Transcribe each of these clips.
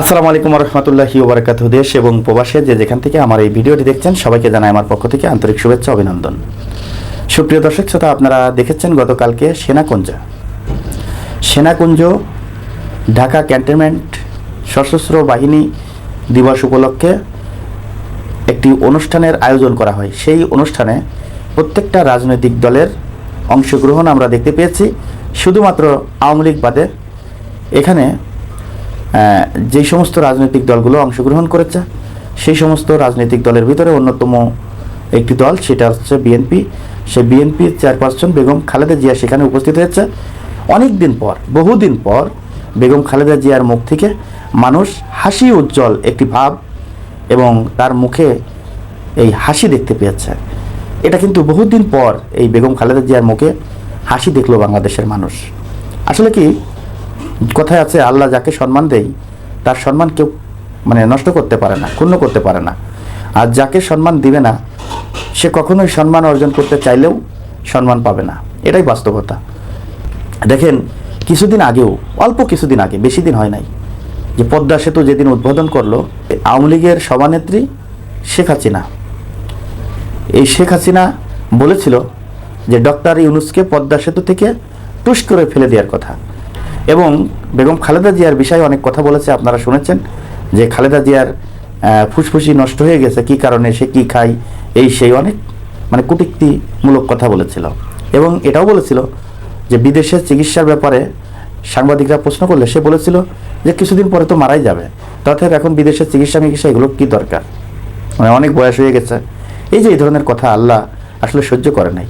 আসসালামু আলাইকুম রহমতুল্লাহি ওবরাকাত দেশ এবং প্রবাসে যে যেখান থেকে আমার এই ভিডিওটি দেখছেন, সবাইকে জানাই আমার পক্ষ থেকে আন্তরিক শুভেচ্ছা অভিনন্দন। সুপ্রিয় দর্শক, শ্রোতা, আপনারা দেখেছেন গতকালকে সেনাকুঞ্জ। সেনাকুঞ্জ, ঢাকা ক্যান্টনমেন্ট সশস্ত্র বাহিনী দিবস উপলক্ষে একটি অনুষ্ঠানের আয়োজন করা হয়। সেই অনুষ্ঠানে প্রত্যেকটা রাজনৈতিক দলের অংশগ্রহণ আমরা দেখতে পেয়েছি। শুধুমাত্র আওয়ামী লীগ বাদে এখানে যেই সমস্ত রাজনৈতিক দলগুলো অংশগ্রহণ করেছে, সেই সমস্ত রাজনৈতিক দলের ভিতরে অন্যতম একটি দল সেটা হচ্ছে বিএনপি সে বিএনপির চেয়ারপারসন বেগম খালেদা জিয়া সেখানে উপস্থিত হয়েছে। অনেক দিন পর বহুদিন পর বেগম খালেদা জিয়ার মুখ থেকে মানুষ হাসি উজ্জ্বল একটি ভাব এবং তার মুখে এই হাসি দেখতে পেয়েছে। এটা কিন্তু বহুদিন পর এই বেগম খালেদা জিয়ার মুখে হাসি দেখল বাংলাদেশের মানুষ। আসলে কি? কথায় আছে আল্লাহ যাকে সম্মান দেয় তার সম্মান কেউ মানে নষ্ট করতে পারে না, ক্ষুণ্ণ করতে পারে না। আর যাকে সম্মান দিবে না, সে কখনোই সম্মান অর্জন করতে চাইলেও সম্মান পাবে না। এটাই বাস্তবতা। দেখেন, কিছুদিন আগেও, অল্প কিছুদিন আগে, বেশি দিন হয় নাই, যে পদ্মা সেতু যেদিন উদ্বোধন করল, আওয়ামী লীগের সভানেত্রী শেখ হাসিনা। এই শেখ হাসিনা বলেছিল যে, ডক্টর ইউনুসকে পদ্মা সেতু থেকে টুস করে ফেলে দেওয়ার কথা। এবং বেগম খালেদা জিয়ার বিষয়ে অনেক কথা বলেছে, আপনারা শুনেছেন, যে খালেদা জিয়ার ফুসফুসি নষ্ট হয়ে গেছে, কি কারণে সে কি খায়, এই সেই অনেক মানে কটূক্তিমূলক কথা বলেছিল। এবং এটাও বলেছিল যে বিদেশের চিকিৎসার ব্যাপারে সাংবাদিকরা প্রশ্ন করলে সে বলেছিল যে কিছুদিন পরে তো মারাই যাবে তথাপি এখন বিদেশের চিকিৎসা মিকিৎসা এগুলো কী দরকার? মানে অনেক বয়স হয়ে গেছে। এই যে এই ধরনের কথা আল্লাহ আসলে সহ্য করে নাই।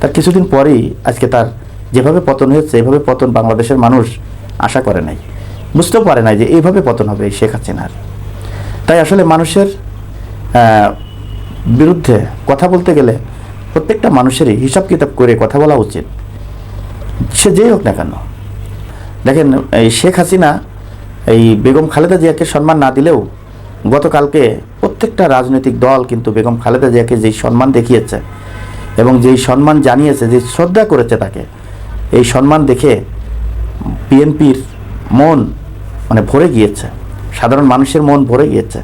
তার কিছুদিন পরেই আজকে তার যেভাবে পতন হয়েছে, এভাবে পতন বাংলাদেশের মানুষ আশা করে নাই। বুঝতেও পারে নাই যে এইভাবে পতন হবে এই শেখ হাসিনার। তাই আসলে মানুষের বিরুদ্ধে কথা বলতে গেলে প্রত্যেকটা মানুষেরই হিসাব কিতাব করে কথা বলা উচিত। সে যেই হোক না কেন। দেখেন, এই শেখ হাসিনা, এই বেগম খালেদা জিয়াকে সম্মান না দিলেও গতকালকে প্রত্যেকটা রাজনৈতিক দল কিন্তু বেগম খালেদা জিয়াকে যেই সম্মান দেখিয়েছে এবং যেই সম্মান জানিয়েছে যে শ্রদ্ধা করেছে তাকে এই সম্মান দেখে বিএনপির মন মানে ভরে গিয়েছে। সাধারণ মানুষের মন ভরে গিয়েছে।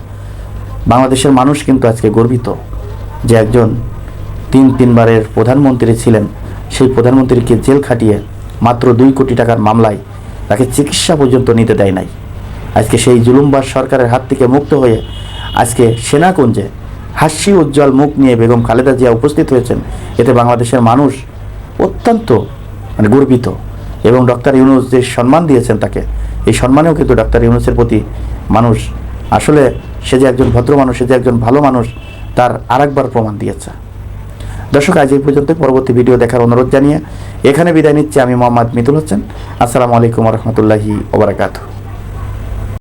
বাংলাদেশের মানুষ কিন্তু আজকে গর্বিত যে একজন তিন তিনবারের প্রধানমন্ত্রী ছিলেন। সেই প্রধানমন্ত্রীকে জেল খাটিয়ে মাত্র দুই কোটি টাকার মামলায় তাকে চিকিৎসা পর্যন্ত নিতে দেয় নাই। আজকে সেই জুলুমবাস সরকারের হাত থেকে মুক্ত হয়ে আজকে সেনাকুঞ্জে হাসি উজ্জ্বল মুখ নিয়ে বেগম খালেদা জিয়া উপস্থিত হয়েছেন। এতে বাংলাদেশের মানুষ অত্যন্ত মানে গর্বিত। এবং ডক্টর ইউনুস যে সম্মান দিয়েছেন তাকে, এই সম্মানেও কিন্তু ডক্টর ইউনুসের প্রতি মানুষ আসলে সে যে একজন ভদ্র মানুষ, সে যে একজন ভালো মানুষ, তার আরেকবার প্রমাণ দিয়েছে। দর্শক, আজ এই পর্যন্ত পরবর্তী ভিডিও দেখার অনুরোধ জানিয়ে এখানে বিদায় নিচ্ছি আমি মোহাম্মদ মিতুল হোসেন। আসসালামু আলাইকুম রহমতুল্লাহি ওবরাকাতু